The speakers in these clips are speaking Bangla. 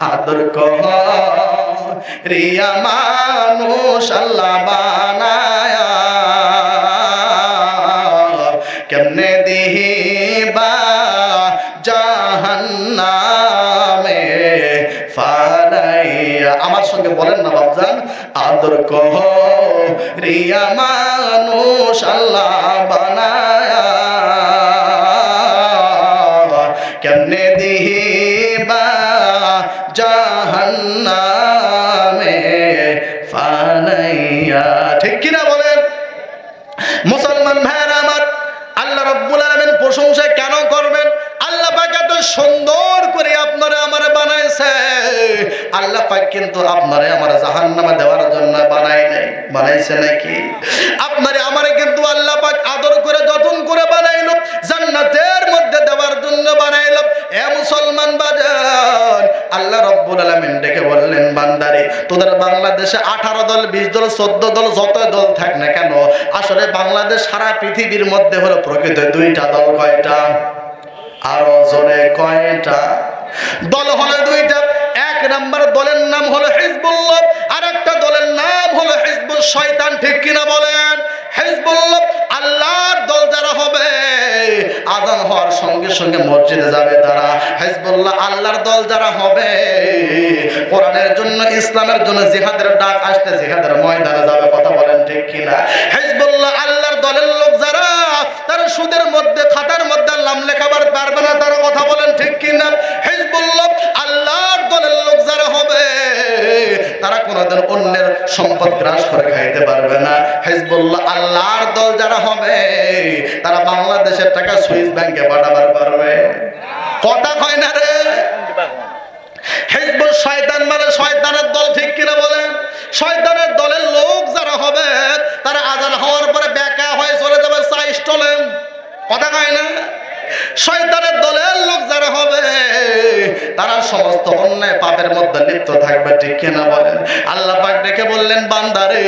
আদর কহ রিয়া মানুষ আল্লাহ বানায়া। কেমনে দিহিবা জাহান্নামে ফারাইয়া আমার সঙ্গে বলেন না বাবজান আদর কহ রিয়া মানুষ আল্লাহ বানায়া। কেমনে দিহিবা মুসলমান ভাইয়ের আমার, আল্লাহ রব্বুল আলমেন প্রশংসা কেন করবেন? আল্লাহ পাক এত সুন্দর করে আপনারা আমার বানাইছে। আল্লাহ পাক কিন্তু আপনারে আমার জাহান নামে দেওয়ার জন্য বানাই নাই, বানাইছে নাকি? আপনারে আমারে কিন্তু আল্লাহ পাক আদর করে, যতন করে বানাইল, জান্নাতের মধ্যে দেওয়ার জন্য বানাইলো। এ মুসলমান বাজার আল্লাহ রব্বুল আলমিন ডেকে বললেন, বান্দারে, তোদের বাংলাদেশে আঠারো দল, বিশ দল, চোদ্দ দল যত দল থাক না কেন, আসলে বাংলাদেশ সারা পৃথিবীর মধ্যে হলো প্রকৃত দুইটা দল কয়টা? আরও জোরে কয়টা? দল হলো দুইটা এক নাম্বার দলের নাম হলো হিজবুল্লাহ আর একটা দলের নাম হলো হিজবুল শয়তান, ঠিক কিনা বলেন? হিজবুল্লাহ, আল্লাহর দল যারা হবে, আজান হওয়ার সঙ্গে সঙ্গে মসজিদে যাবে তারা। হিজবুল্লাহ, আল্লাহর দল যারা হবে, কোরআনের জন্য, ইসলামের জন্য জিহাদের ডাক আসতে জিহাদের ময়দানে যাবে, কথা বলেন ঠিক কিনা? হিজবুল্লাহ, আল্লাহর দলের লোক যারা, তারা সুদের মধ্যে খাতার কোনোদিন অন্যের সম্পদ গ্রাস করে খাইতে পারবে না। হিজবুল্লাহ, আল্লাহর দল যারা হবে, তারা বাংলাদেশের টাকা সুইস ব্যাংকে পাঠাবার পারবে। কথা হয় না রে? হিজবুল শয়তান মানে শয়তানের দল, ঠিক কিনা বলেন? শয়তানের দলের লোক যারা হবে, তারা আজান হওয়ার পরে বেকা হয়ে চলে যাবে চা স্টলে। কথা কয় না? শয়তানের দলের লোক যারা হবে সমস্ত অন্যায় পাপের মধ্যে লিপ্ত থাকবে, ঠিক কিনা বলেন? আল্লাহ পাক ডেকে বললেন বান্দারে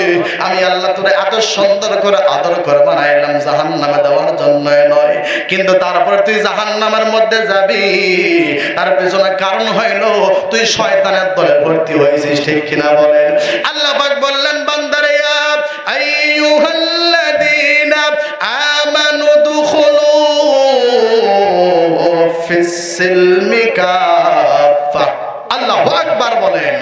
আমি আল্লাহ তোরে এত সুন্দর করে আদর করে বানাইলাম জাহান নামে দেওয়ার জন্য নয়। কিন্তু তারপর তুই জাহান নামের মধ্যে যাবি, তার পেছনে কারণ হইল, তুই শয়তানের দলে ভর্তি হয়েছিস, ঠিক কিনা বলেন? আল্লাহ পাক বললেন বান্দারে আমানু দুখুলু ফিস-সিলমি আল্লাহু আকবার বলেন।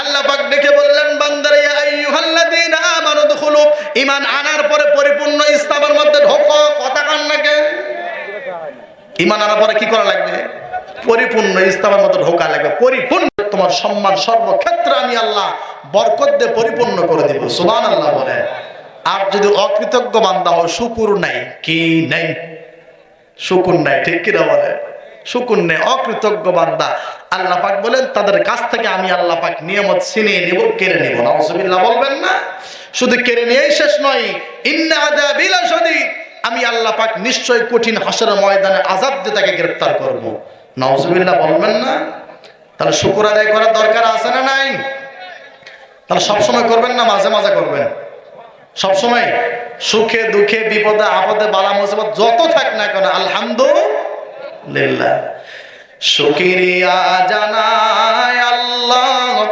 আল্লাহ পাক ডেকে বললেন, বান্দারে আইয়ুহাল্লাযীনা আমানু দুখুলু। ঈমান আনার পরে পরিপূর্ণ ইসলামের মধ্যে ঢোকো, কথা কান নাকি ঈমান আনার পরে কি করা লাগবে? পরিপূর্ণ ইসলামের মধ্যে ঢোকা লাগবে। পরিপূর্ণ তোমার সম্মান সর্বক্ষেত্রে আমি আল্লাহ বরকত দিয়ে পরিপূর্ণ করে দিব। সুবহান আল্লাহ বলেন। আর যদি অকৃতজ্ঞ বান্দা হয়, শুকুর নাই, কি নেই? শুকুর নাই, ঠিক কিনা বলে নেই অকৃতজ্ঞ বান্দা। আল্লাহ পাক বলেন, তাদের কাছ থেকে আমি আল্লাহ পাক নিয়ামত ছিনিয়ে নিব, কেড়ে নিব। নাউজুবিল্লাহ, বলবেন না? শুধু কেড়ে নিয়েই শেষ নয়, ইন্না আমি আল্লাহ পাক নিশ্চয় কঠিন হাসর ময়দানে আজাব দিয়ে তাকে গ্রেফতার করব। নাউজুবিল্লাহ, বলবেন না? তাহলে শুকুর আদায় করার দরকার আছে না নাই? তাহলে সবসময় করবেন না, মাঝে মাঝে করবেন? সবসময় সুখে, দুঃখে, বিপদে, আপদে, বালা, মুসিবত, যত থাক না কেন আলহামদুলিল্লাহ শুকিরিয়া জানাই আল্লাহ,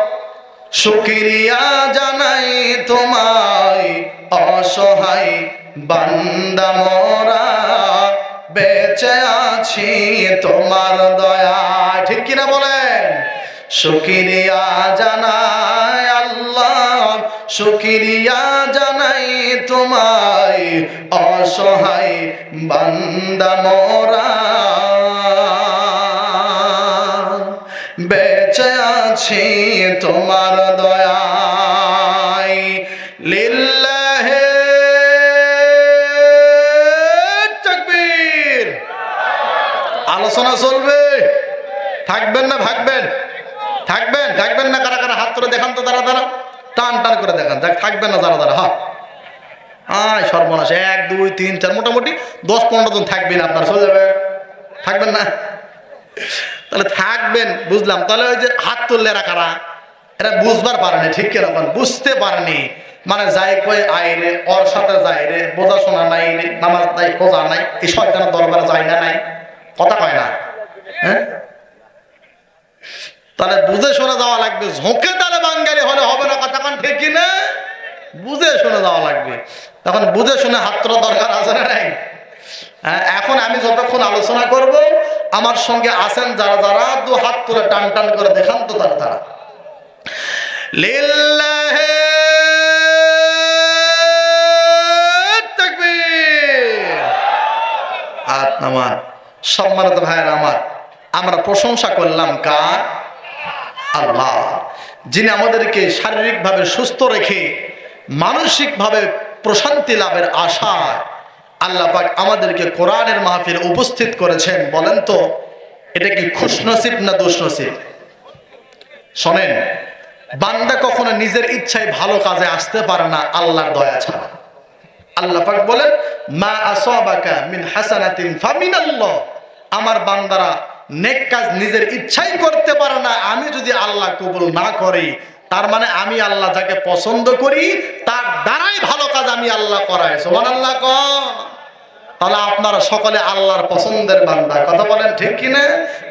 শুকিরিয়া জানাই তোমায় অসহায় বান্দা মোরা। বেঁচে আছি তোমার দয়া ঠিক কিনা বলেন? শুকিরিয়া জানাই আল্লাহ, শুকিরিয়া জানাই তোমায় অসহায় বান্দা মোরা। বেঁচে আছি তোমার দয়ায়। লিল্লাহে আলোচনা চলবে। থাকবেন না, ভাগবেন। থাকবেন থাকবেন না, কারা কারা হাত তুলে দেখান তো, দাঁড়া দাঁড়া। টান টান করে দেখান। দেখ, থাকবেন না, দাঁড়া দাঁড়া হ্যাঁ আয়, সর্বনাশ। এক, দুই, তিন, চার, মোটামুটি দশ, পনেরো জন থাকবেন আপনার, চলে যাবে। থাকবেন না। তাহলে থাকবেন, বুঝলাম। তাহলে ওই যে হাত তুললে এরা কারা এরা বুঝবার পারেনি ঠিক কীরকম বুঝতে পারেনি মানে যাই কই আইরে ওর সাথে যাই রে বোঝা শোনা নাই নামাজ নাই বোঝা নাই, এই শয়তানের দরবারে যায় না নাই? কথা কয় না। হ্যাঁ? তাহলে বুঝে শুনে যাওয়া লাগবে। ঝোঁকে তাহলে বাঙালি হলে হবে না কথা কান, ঠিক কিনা বুঝে শুনে যাওয়া লাগবে। তখন বুঝে শুনে হাত দরকার আছে না নাই? এখন আমি যতক্ষণ আলোচনা করব, আমার সঙ্গে আছেন যারা যারা, দু হাত তুলে টান টান করে দেখান তো তারা তারা। নামান সম্মানিত ভাইয়ের আমার, আমরা প্রশংসা করলাম কার? আল্লাহ। যিনি আমাদেরকে শারীরিকভাবে সুস্থ রেখে, মানসিকভাবে প্রশান্তি লাভের আশায় আল্লাহ পাক আমাদেরকে কোরআনের মাহফিল উপস্থিত করেছেন, বলেন তো, এটা কি খুশনসিব না দুষ্নসিব? শোনেন, বান্দা কখনো নিজের ইচ্ছায় ভালো কাজে আসতে পারে না আল্লাহর দয়া ছাড়া। আল্লাহ পাক বলেন, মা আসাবাকা মিন হাসানাতিন ফামিনাল্লাহ। আমার বান্দারা নেক কাজ নিজের ইচ্ছাই করতে পারে না, আমি যদি আল্লাহ কবুল না করি তার মানে আমি আল্লাহ যাকে পছন্দ করি, তার দ্বারাই ভালো কাজ আমি আল্লাহ করাই। সোমান আল্লাহ ক। তাহলে আপনারা সকলে আল্লাহর পছন্দের বান্দা। কথা বলেন ঠিক কিনা?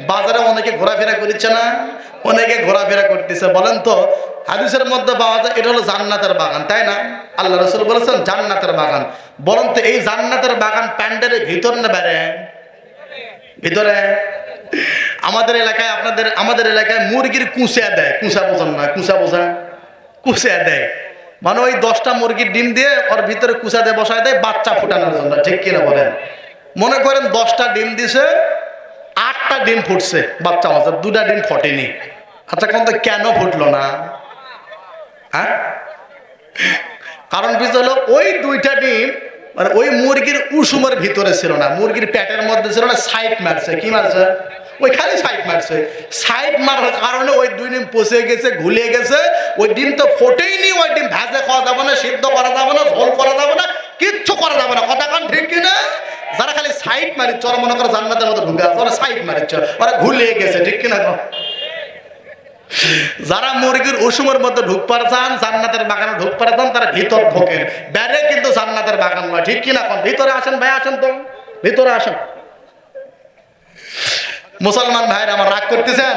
বাজারে অনেকে ঘোরাফেরা করছে না? অনেকে ঘোরাফেরা করতেছে। বলেন তো, হাদিসের মধ্যে পাওয়া যায়, এটা হলো জান্নাতের বাগান, তাই না? আল্লাহ রসুল বলেছেন, জান্নাতের বাগান। বলেন তো, এই জান্নাতের বাগান প্যান্ডেলের ভিতর না বেড়ে ভিতরে। আমাদের এলাকায় আপনাদের, আমাদের এলাকায় মুরগির কুঁচা দেয়। কুঁচা বোঝান না, কুঁচা বোঝা কুঁচা দেয়। মানে ওই দশটা মুরগির ডিম দিয়ে ওর ভিতরে কুচা দিয়ে বসায় দেয়, বাচ্চা ফুটানোর জন্য, ঠিক কিনা বলেন? মনে করেন দশটা ডিম দিছে, আটটা ডিম ফুটছে, বাচ্চা মাছের দুটা ডিম ফটেনি। আচ্ছা কোন তো কেন ফুটলো না? হ্যাঁ? কারণ বিষয় হলো, ওই দুইটা ডিম মানে ওই মুরগির উষুমের ভিতরে ছিল না, মুরগির প্যাটের মধ্যে ছিল না, সাইড মারছে, কি মারছে? ওই খালি সাইড মারছে। সাইড মারার কারণে ওই দুই ডিম পচে গেছে ঘুলিয়ে গেছে। ওই ডিম তো ফোটেইনি, ওই ডিম ভেজে খাওয়া যাবে না, সিদ্ধ করা যাবে না, ঝোল করা যাবে না, কিচ্ছু করা যাবে না। কথা কান ঠিক কিনা? যারা খালি সাইড মারিচ্ছে, ওরা মনে করে জান্নাতের মতো ঢুকে আছে, ওরা সাইড মারিচ্ছে, ওরা ঘুলিয়ে গেছে, ঠিক কিনা যারা মুরগির উসুমের মধ্যে ঢুক পারে যান জান্নাতের বাগানে ঢুক পারে যান তারা ভিতর ঢোকেন। বাইরে কিন্তু জান্নাতের বাগান নয়, ঠিক কিনা? কোন ভিতরে আসেন ভাই, আসেন তো। ভিতরে আসেন। মুসলমান ভাইরা আমার রাগ করতেছেন?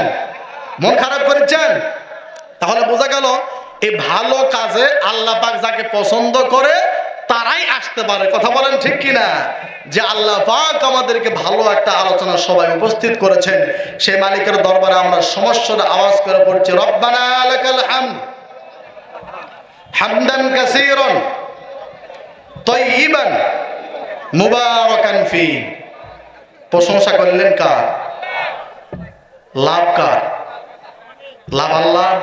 মন খারাপ করেছেন? তাহলে বোঝা গেল, এই ভালো কাজে আল্লাহ পাক যাকে পছন্দ করে, তারাই আসতে পারে। কথা বলেন ঠিক কিনা? যে আল্লাহ পাক আমাদেরকে ভালো একটা আলোচনা সবাই উপস্থিত করেছেন। সেই মালিকের দরবারে আমরা সমস্যার আওয়াজ করে পড়ছি, রব্বানা লাকাল হামদ, হামদান কাসীরান তাইয়িবান মুবারাকান ফি। প্রশংসা করলেন কার? লাভ কার? লাভ আল্লাহ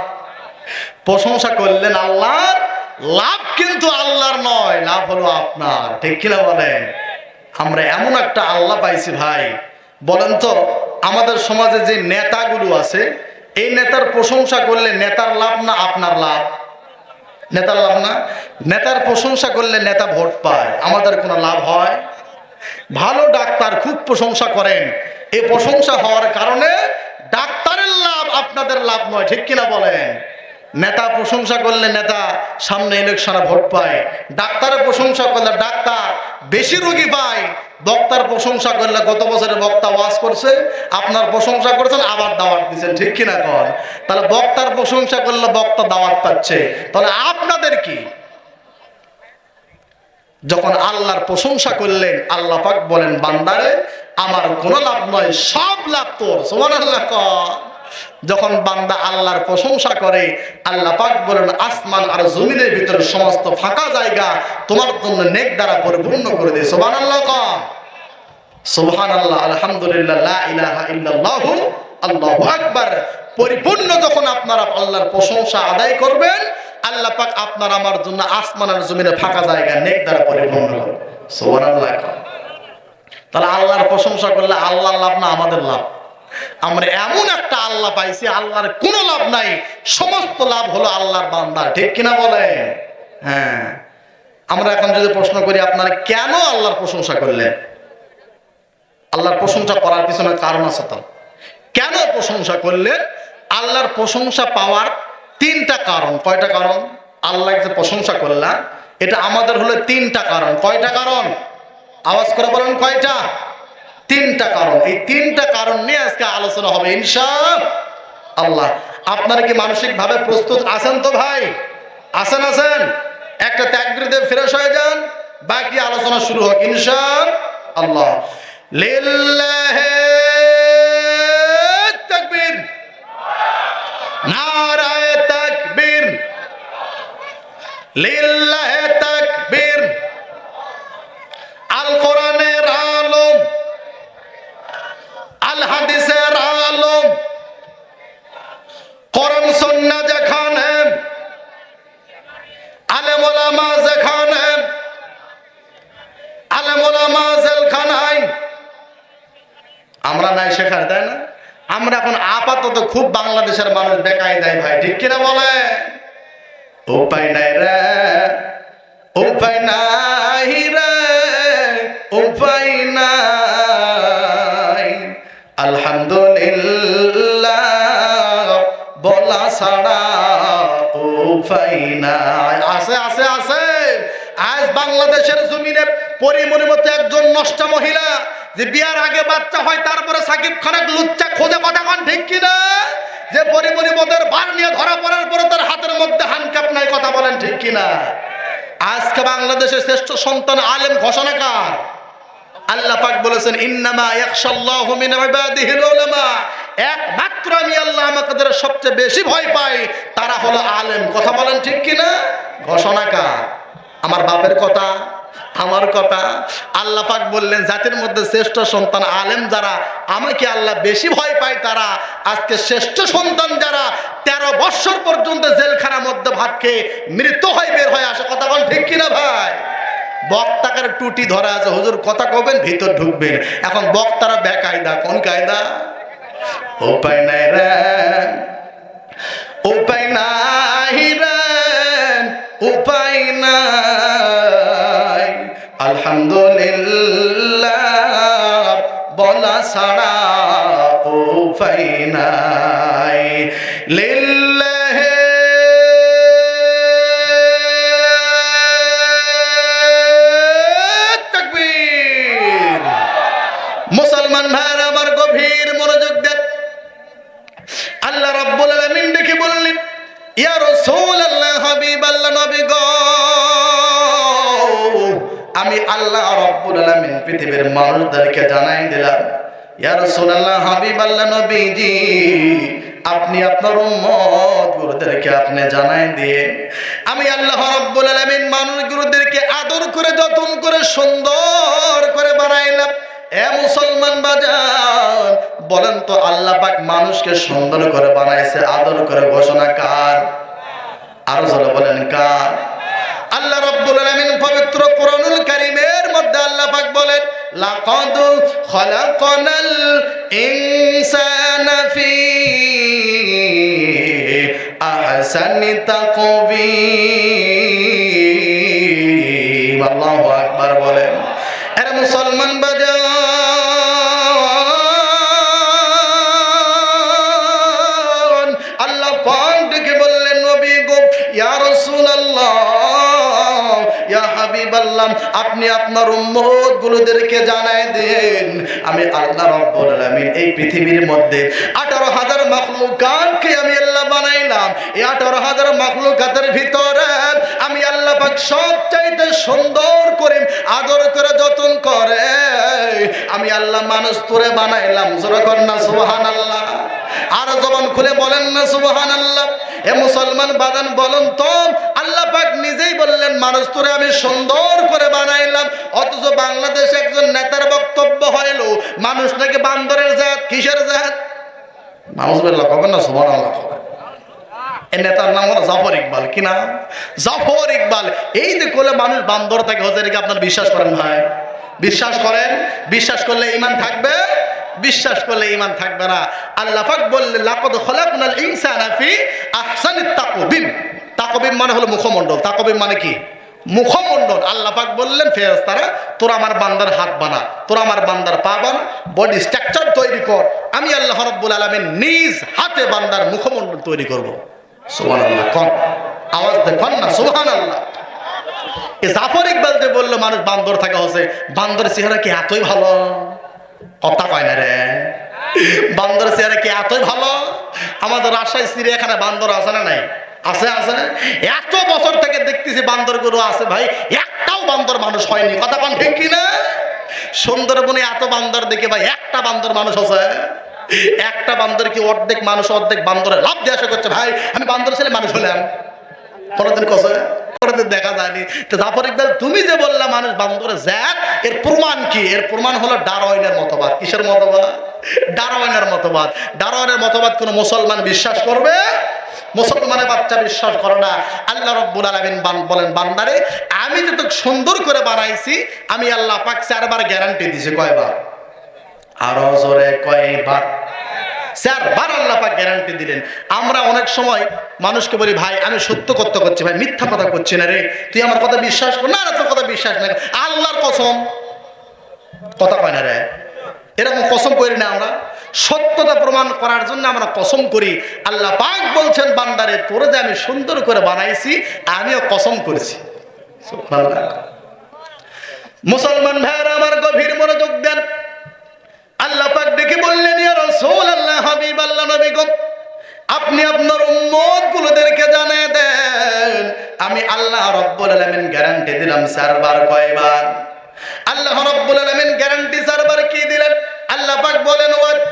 প্রশংসা করলেন আল্লাহর? লাভ কিন্তু আল্লাহর নয়, লাভ হলো আপনার। ঠিক কিনা বলেন? আমরা এমন একটা আল্লাহ পাইছি ভাই। বলেন তো, আমাদের সমাজে যে নেতাগুলো আছে, এই নেতার প্রশংসা করলে নেতার লাভ না আপনার লাভ? নেতার লাভ না? নেতার প্রশংসা করলে নেতা ভোট পায়। আমাদের কোনো লাভ হয়? ভালো ডাক্তার খুব প্রশংসা করেন। এই প্রশংসা হওয়ার কারণে ডাক্তারের লাভ, আপনাদের লাভ নয়, ঠিক কিনা বলেন? নেতা প্রশংসা করলে নেতা সামনে ইলেকশনে ভোট পায়। ডাক্তারের প্রশংসা করলে ডাক্তার, বেশি রোগী পায়। বক্তার প্রশংসা করলে গত বছরে বক্তা ওয়াজ করছে, আপনার প্রশংসা করেছেন, আবার দাওয়াত দিচ্ছেন, ঠিক কিনা কর তাহলে বক্তার প্রশংসা করলে বক্তা দাওয়াত পাচ্ছে। তাহলে আপনাদের কি? যখন আল্লাহর প্রশংসা করলেন, আল্লাহ পাক বলেন, বান্দারে আমার কোনো লাভ নয়, সব লাভ তোর সমান আল্লাহ যখন বান্দা আল্লাহর প্রশংসা করে, আল্লাহ পাক বলেন, আসমান আর জমিনের ভিতরে সমস্ত ফাঁকা জায়গা তোমার জন্য নেক দ্বারা পরিপূর্ণ করে দিয়ে সোমান আল্লাহ সোহান আল্লাহ আলহামদুলিল্লাহ ইলাহা ইল্লাল্লাহু, আল্লাহু আকবার। পরিপূর্ণ যখন আপনারা আল্লাহর প্রশংসা আদায় করবেন, আল্লাহ পাক আপনার আমার জন্য আসমান আর জমিনে ফাঁকা জায়গা নেক দ্বারা পরিপূর্ণ করবে সুবহানাল্লাহ তাহলে আল্লাহর প্রশংসা করলে আল্লাহর লাভ না আমাদের লাভ? আমরা এমন একটা আল্লাহ পাইছি, আল্লাহর কোনো লাভ নাই। সমস্ত লাভ হলো আল্লাহর বান্দার ঠিক কিনা বলেন? হ্যাঁ। আমরা এখন যদি প্রশ্ন করি, আপনারা কেন আল্লাহর প্রশংসা করলেন? আল্লাহর প্রশংসা করার পিছনে কারণ আছে তো। কেন প্রশংসা করলেন? আল্লাহর প্রশংসা পাওয়ার তিনটা কারণ। কয়টা কারণ? আল্লাহ যে প্রশংসা করলাম এটা আমাদের হলো তিনটা কারণ। কয়টা কারণ? আওয়াজ করে বলেন কয়টা? তিনটা কারণ। এই তিনটা কারণ নিয়ে আজকে আলোচনা হবে, ইনশা আল্লাহ। আপনারা কি মানসিক ভাবে প্রস্তুত আছেন তো ভাই? আছেন আছেন? একটা ত্যাগৃতে ফ্রেশ হয়ে যান, বাকি আলোচনা শুরু হোক, ইনশা আল্লাহ। লিল্লাহি তাকবীর। নারায়ে তাকবীর। লিল্লাহি আমরা নাই সেখানে, তাই না? আমরা এখন আপাতত খুব বাংলাদেশের মানুষ বেকায় দেয় ভাই, ঠিক কিনা বলে? উপায় নাই রে, উপায় নাই রে, উপায় নাই। আলহামদুলিল্লাহ। আছে আছে আছে আজ বাংলাদেশের জমিনে পরিমণি মতো একজন নষ্ট মহিলা, যে বিয়ার আগে বাচ্চা হয়, তারপরে সাকিব খানের লুচ্চা খোঁজে কথা কন ঠিক কিনা যে পরিমণি মদের বার নিয়ে ধরা পড়ার পরে তার হাতের মধ্যে হানকাপ নাই, কথা বলেন ঠিক কিনা আজকে বাংলাদেশের শ্রেষ্ঠ সন্তান আলেম ঘোষণাকার আল্লাহ পাক বলেছেন, ইন্নামা ইয়াখশাল্লাহু মিন ইবাদিহিল উলামা। একমাত্র আমি আল্লাহ আমাদের সবচেয়ে বেশি ভয় পাই তারা হলো আলেম। কথা বলেন ঠিক কি না ঘোষণাকার। আমার বাপের কথা, আমার কথা। আল্লাহ পাক বললেন, জাতির মধ্যে শ্রেষ্ঠ সন্তান আলেম যারা, আমাকে আল্লাহ বেশি ভয় পায় তারা, আজকে শ্রেষ্ঠ সন্তান যারা তেরো বৎসর পর্যন্ত জেলখানার মধ্যে ভাত খেয়ে মৃত্যু হয়, বের হয়ে, আসে। কথা বলেন ঠিক কিনা ভাই? বক্তাকার টুটি ধরা আছে। হুজুর কথা কবেন ভিতর ঢুকবেন। এখন বক্তারা বেকায়দা, কোন কায়দা? উপায় নাই রে। উপায় নাই রে। উপায় নাই। আলহামদুলিল্লাহ, বলা ছাড়া উপায় নাই। লিল্লাহে পৃথিবীর মানুষদেরকে জানাই দিলাম। আপনি আপনার গুরুদেরকে আপনি জানাই দিয়ে আমি আল্লাহ রাব্বুল মানুষ গুরুদেরকে আদর করে, যত্ন করে, সুন্দর করে বানাইলাম। এ মুসলমান বাজান, বলেন তো আল্লাহ পাক মানুষকে সুন্দর করে বানাইছে, আদর করে ঘোষণা কার? আরও বলেন কার? আল্লাহ রাব্বুল আলামিন পবিত্র কারীমের মধ্যে আল্লাহ পাক বলেন, লাকাদ খলাকনাল ইনসানা ফি আহসানি তাকবীম। আল্লাহু আকবার বলেন, এরা মুসলমান বাজান আপনি আপনার উম্মত গুলোদেরকে জানাই দেন। আমি আল্লাহ রাব্বুল আলামিন এই পৃথিবীর মধ্যে 18000 মাখলুকাতকে আমি আল্লাহ বানাইলাম। এই 18000 মাখলুকাতের ভিতরে আমি আল্লাহ পাক সবচাইতে সুন্দর করে, আদর করে যতন করে, আমি আল্লাহ মানুষ তোরে বানাইলাম। জোরে কর না, সুবহানাল্লাহ। আর জবান খুলে বলেন না, সুবহানাল্লাহ। এ মুসলমান বাদান বলেন তো, আল্লাহ নিজেই বললেন, মানুষ তোরে আমি সুন্দর করে বানাইলাম, অথচ বাংলাদেশে একজন নেতার বক্তব্য হইল, মানুষ নাকি বান্দরের জাত, কিসের জাত? মানুষ বলল কবেন না, সুবহানাল্লাহ কবেন এই নেতার নাম জাফর ইকবাল জাফর ইকবাল। এই যে মানুষ বান্দর থাকে বিশ্বাস করেন ভাই? বিশ্বাস করেন? বিশ্বাস করলে ইমান থাকবে? বিশ্বাস করলে ইমান থাকবে না। আল্লাহ বললে লাকদ খলাকনাল তাকবিম মানে হলো মুখমণ্ডল। তাকবিম মানে কি? মুখমণ্ডল। আল্লাহ পাক বললেন, ফেরেশতারা, তোরা আমার বান্দার হাত বানা, তোরা আমার বান্দার পা বানা বডি স্ট্রাকচার তৈরি কর। আমি আল্লাহ রাব্বুল আলামিন নিজ হাতে বান্দার মুখমণ্ডল তৈরি করব। সুবহানাল্লাহ, কোন। আওয়াজ দেখুন না, সুবহানাল্লাহ। এ জাফর ইকবাল যে বলল, মানুষ বান্দর থাকা হচ্ছে বান্দরের চেহারা কি এতই ভালো? কথা কয় না রে। বান্দরের চেহারা কি এতই ভালো? আমাদের রাজশাহী চিড়িয়াখানা বান্দর আছে না নাই? আছে আছে? এত বছর থেকে দেখতেছি বান্দর গরু আছে ভাই, একটাও বান্দর মানুষ হয়নি। কথা কন ঠিক কি না সুন্দরবনে এত বান্দর দেখে ভাই, একটা বান্দর মানুষ আছে। একটা বান্দর কি অর্ধেক মানুষ, অর্ধেক বান্দরে লাভ দিয়ে আসা করছে? ভাই, আমি বান্দর ছেলে মানুষ হলাম। কোনোদিন কছে কোনোদিন দেখা যায়নি। তো জাফর ইকবাল, তুমি যে বললা মানুষ বান্দরে জ্যাক এর প্রমাণ কি? এর প্রমাণ হলো ডারওয়াইনের মতবাদ। কিসের মতবাদ? ডারওয়াইনের মতবাদ। ডারওয়াইনের মতবাদ কোনো মুসলমান বিশ্বাস করবে? মুসলমানের বাচ্চা বিশ্বাস করে না। আল্লাহ রব্বুল আলমিন বলেন, বান্দারে, আমি যে তোকে সুন্দর করে বানাইছি, আমি আল্লাহ পাক চারবার গ্যারান্টি দিছি কয়বার? আরও জোরে কয়বার? আল্লাহ পাক গ্যারান্টি দিলেন। আমরা অনেক সময় মানুষকে বলি, ভাই, আমি সত্য করতে করছি ভাই, মিথ্যা কথা করছি না রে। তুই আমার কথা বিশ্বাস কর? না তোর কথা বিশ্বাস না আল্লাহর কসম। কথা কয় না রে। এরকম কসম করি না আমরা। সত্যতা প্রমাণ করার জন্য আমরা কসম করি। আল্লাহ পাক বলছেন, বান্দারে, তোরে যে আমি সুন্দর করে বানাইছি, আমিও কসম করেছি। মুসলমান ভাইয়েরা, আমার গভীর মনোযোগ দেন। আল্লাহ পাক ডেকে বললেন, ইয়া রাসূল আল্লাহ আপনি আপনার উম্মত গুলোদেরকে জানিয়ে দেন। আমি আল্লাহ রব্বুল আলামিন গ্যারান্টি দিলাম চারবার, কয়বার? আল্লাহ রব্বুল আলামিন গ্যারান্টি চারবার কি দিলেন? আল্লাহ পাক বলেন ওয়াত্তিন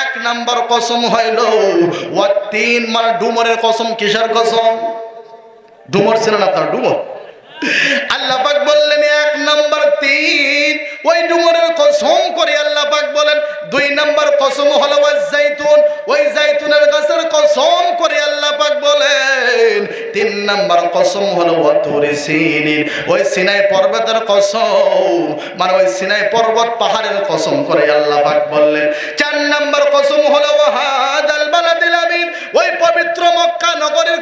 এক নাম্বার কসম হইল, ওয়া তিন মানে ডুমরের কসম, কিসের কসম? ডুমর ছিলেন আপনার ডুমর। আল্লাহ বললেন, এক নাম্বার তিন, ওই ডুমরের কসম করে আল্লাহ বলেন, দুই নাম্বার কসম হলো জাইতুন ওই জাইতুনের গাছের কসম করে আল্লাহ বলেন তিন নাম্বার কসম হলো ওই সিনাই পর্বতের কসম মানে ওই সিনাই পর্বত পাহাড়ের কসম করে আল্লাহ পাক বললেন। চার নাম্বার কসম হলো ওই পবিত্র মক্কা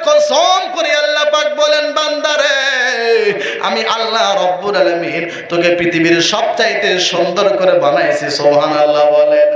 কসম করে আল্লাহ পাক বলেন বান্দারে আমি আল্লাহ রব্বুল আলামিন তোকে পৃথিবীর সবচাইতে সুন্দর করে বানাইছি সোহান আল্লাহ বলেন।